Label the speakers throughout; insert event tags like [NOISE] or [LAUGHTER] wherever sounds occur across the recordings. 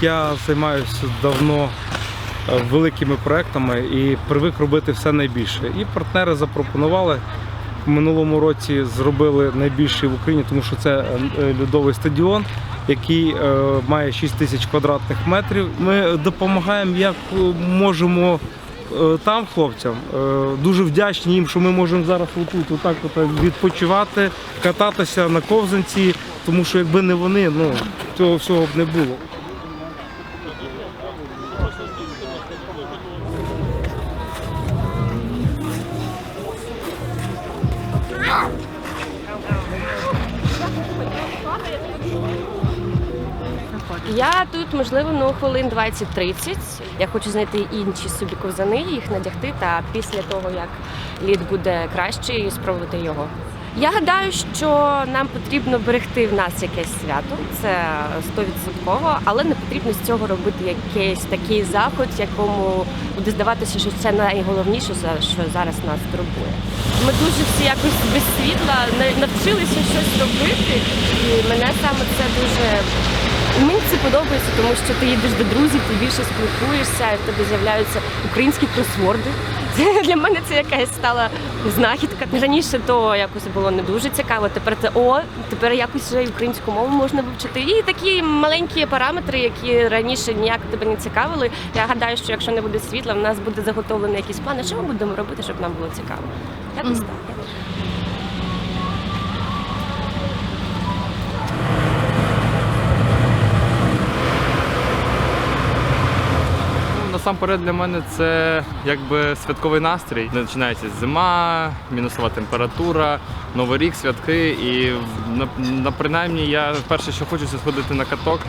Speaker 1: Я займаюся давно е, великими проектами і привик робити все найбільше. І партнери запропонували. В минулому році зробили найбільший в Україні, тому що це е, льодовий стадіон, який е, має 6 тисяч квадратних метрів. Ми допомагаємо як е, можемо е, там хлопцям. Е, Дуже вдячні їм, що ми можемо зараз отут отак от відпочивати, кататися на ковзанці, тому що якби не вони, ну цього всього б не було.
Speaker 2: Я тут, можливо, ну хвилин 20-30. Я хочу знайти інші собі ковзани, їх надягти, та після того, як лід буде кращий, спробувати його. Я гадаю, що нам потрібно берегти в нас якесь свято, це 100%, але не потрібно з цього робити якийсь такий заход, якому буде здаватися, що це найголовніше, що зараз нас турбує. Ми дуже всі якось без світла на- навчилися щось робити, і мене саме це дуже Мені це подобається, тому що ти їдеш до друзів, ти більше спілкуєшся, і в тебе з'являються українські кросворди. [LAUGHS] Це для мене це якась стала знахідка. Раніше то якось було не дуже цікаво. Тепер це о, тепер якось вже і українську мову можна вивчити. І такі маленькі параметри, які раніше ніяк тебе не цікавили. Я гадаю, що якщо не буде світла, в нас буде заготовлений якийсь план. Що ми будемо робити, щоб нам було цікаво? Якось так.
Speaker 3: Насамперед для мене це якби святковий настрій. Починається зима, мінусова температура, новий рік, святки. І на, на принаймні я перше, що хочу, це сходити на каток.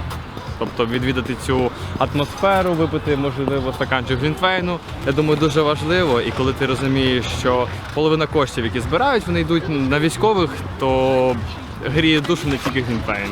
Speaker 3: Тобто відвідати цю атмосферу, випити, можливо, стаканчик глінтвейну. Я думаю, дуже важливо. І коли ти розумієш, що половина коштів, які збирають, вони йдуть на військових, то гріє душу не тільки глінтвейн.